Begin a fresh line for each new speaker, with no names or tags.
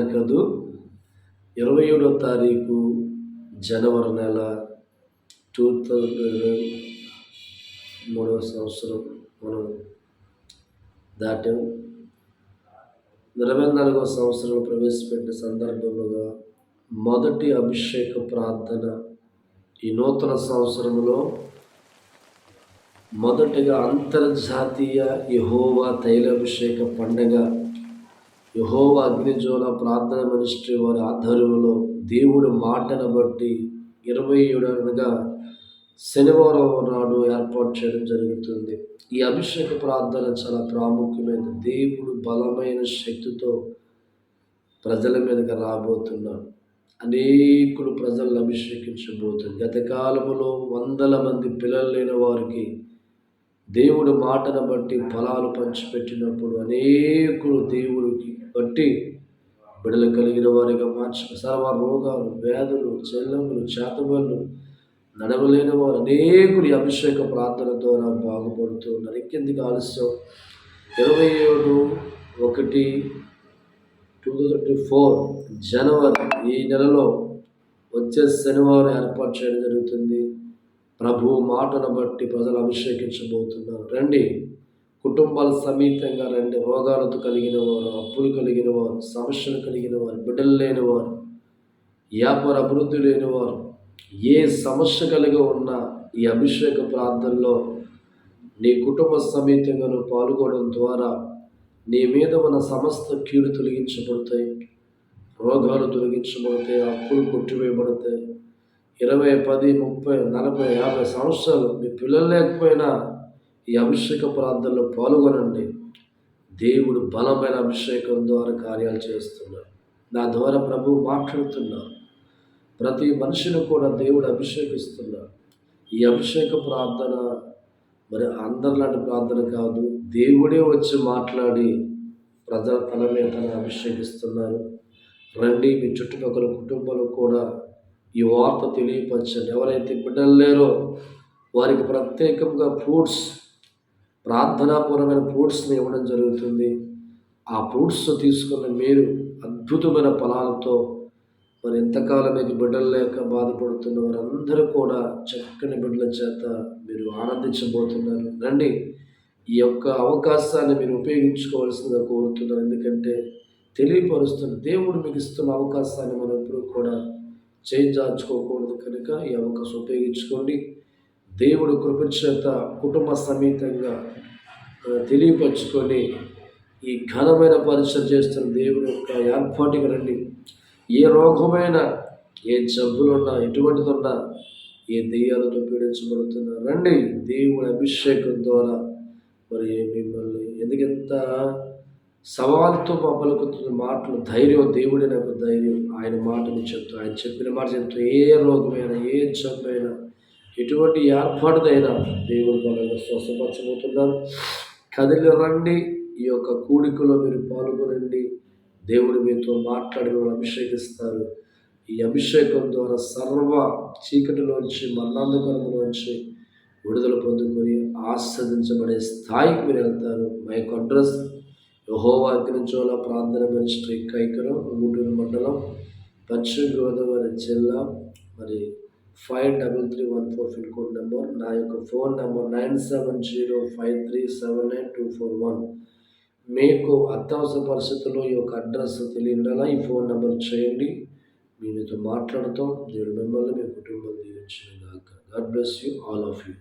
కదూ ఇరవై ఏడో తారీఖు జనవరి నెల టూ థౌజండ్ మూడవ సంవత్సరం మనం దాటాం. ఇరవై నాలుగవ సంవత్సరం ప్రవేశపెట్టిన సందర్భంలో మొదటి అభిషేక ప్రార్థన ఈ నూతన సంవత్సరంలో మొదటిగా అంతర్జాతీయ యహోవా తైలాభిషేక పండగ యహోవ అగ్నిజోల ప్రార్థన మినిస్ట్రీ వారి ఆధ్వర్యంలో దేవుడి మాటను బట్టి ఇరవై ఏడు అనగా శనివారం నాడు ఏర్పాటు చేయడం జరుగుతుంది. ఈ అభిషేక ప్రార్థన చాలా ప్రాముఖ్యమైన దేవుడు బలమైన శక్తితో ప్రజల మీదకి రాబోతున్నాడు. అనేకులు ప్రజలను అభిషేకించబోతుంది గత కాలంలో వందల మంది పిల్లలు లేని వారికి దేవుడు మాటను బట్టి ఫలాలు పంచిపెట్టినప్పుడు అనేకులు దేవుడికి బట్టి బిడలు కలిగిన వారిగా మార్చిన సర్వ రోగాలు వ్యాధులు చెల్లంగులు చేతబళ్ళు నడవలేని వారు అనేకుడి అభిషేక ప్రార్థన ద్వారా బాగుపడుతూ ఉన్నారు. ఇంకెందుకు ఆలస్యం? ఇరవై ఏడు ఒకటి టూ థౌజండ్ ట్వంటీ ఫోర్ జనవరి ఈ నెలలో వచ్చే శనివారం ఏర్పాటు చేయడం జరుగుతుంది. ప్రభు మాటను బట్టి ప్రజలు అభిషేకించబోతున్నారు. రండి. కుటుంబాల సమేతంగా రండి. రోగాలతో కలిగిన వారు అప్పులు కలిగిన వారు సమస్యలు కలిగిన వారు బిడ్డలు లేని వారు వ్యాపార అభివృద్ధి లేని వారు ఏ సమస్య కలిగి ఉన్నా ఈ అభిషేక ప్రార్థనలో నీ కుటుంబ సమేతంగా పాల్గొనడం ద్వారా నీ మీద ఉన్న సమస్త కీడు తొలగించబడతాయి రోగాలు తొలగించబడతాయి అప్పులు కొట్టివేయబడతాయి. ఇరవై పది ముప్పై నలభై యాభై సంవత్సరాలు మీ పిల్లలు లేకపోయినా ఈ అభిషేక ప్రార్థనలో పాల్గొనండి. దేవుడు బలమైన అభిషేకం ద్వారా కార్యాలు చేస్తున్నారు. నా ద్వారా ప్రభు మాట్లాడుతున్నారు. ప్రతి మనిషిని కూడా దేవుడు అభిషేకిస్తున్నారు. ఈ అభిషేక ప్రార్థన మరి అందరిలాంటి ప్రార్థన కాదు దేవుడే వచ్చి మాట్లాడి ప్రజల తల మీద అభిషేకిస్తున్నారు. రండి మీ చుట్టుపక్కల కుటుంబాలు కూడా ఈ వార్త తెలియపరచండి. ఎవరైతే బిడ్డలు లేరో వారికి ప్రత్యేకంగా ఫ్రూట్స్ ప్రార్థనాపూర్వమైన ఫ్రూట్స్ని ఇవ్వడం జరుగుతుంది. ఆ ఫ్రూట్స్ తీసుకున్న మీరు అద్భుతమైన ఫలాలతో మరి ఎంతకాలం మీకు బిడ్డలు లేక బాధపడుతున్న వారందరూ కూడా చక్కని బిడ్డల చేత మీరు ఆనందించబోతున్నారు. రండి ఈ యొక్క అవకాశాన్ని మీరు ఉపయోగించుకోవాల్సిందిగా కోరుతున్నారు ఎందుకంటే తెలియపరుస్తున్న దేవుడు మీకు ఇస్తున్న అవకాశాన్ని మనం ఎప్పుడు కూడా చేంజార్చుకోకూడదు కనుక ఈ అవకాశం ఉపయోగించుకోండి. దేవుడు కృపచేత కుటుంబ సమేతంగా తెలియపరుచుకొని ఈ ఘనమైన పరిచయం చేస్తున్న దేవుని యొక్క ఏర్పాటుకి రండి. ఏ రోగమైనా ఏ జబ్బులున్నా ఎటువంటిదున్నా ఏ దెయ్యాలతో పీడించబడుతున్నా రండి. దేవుని అభిషేకం ద్వారా మరి మిమ్మల్ని ఎందుకంత సవాల్తో మా పలుకుతున్న మాటలు ధైర్యం దేవుడి నాకు ధైర్యం. ఆయన మాటని చెప్తూ ఆయన చెప్పిన మాట చెప్తూ ఏ రోగమైనా ఏ జబ్బైనా ఎటువంటి ఏర్పాటుదైనా దేవుడు బలంగా స్వస్థపరచబోతున్నారు. కదిలి రండి ఈ యొక్క కూడికలో మీరు పాల్గొనండి. దేవుడు మీతో మాట్లాడి వాళ్ళు అభిషేకిస్తారు. ఈ అభిషేకం ద్వారా సర్వ చీకటిలోంచి మరణాంధకరంలోంచి విడుదల పొందుకొని ఆస్వాదించబడే స్థాయికి మీరు వెళ్తారు. మా యొక్క అడ్రస్ యహోవా అగ్నిచోళ ప్రార్థన మినిస్ట్రీ కైకరం గుంటూరు మండలం పశ్చిమ గోదావరి జిల్లా మరి five double three one four pin code number నా యొక్క phone number nine seven zero five three seven nine two four one. మీకు అత్యవసర పరిస్థితుల్లో ఈ యొక్క అడ్రస్ తెలియడాలా ఈ ఫోన్ నెంబర్ చేయండి. మీ మీతో మాట్లాడతాం. దేవుడు మిమ్మల్ని మీ కుటుంబం దీవించిన God bless you all of you.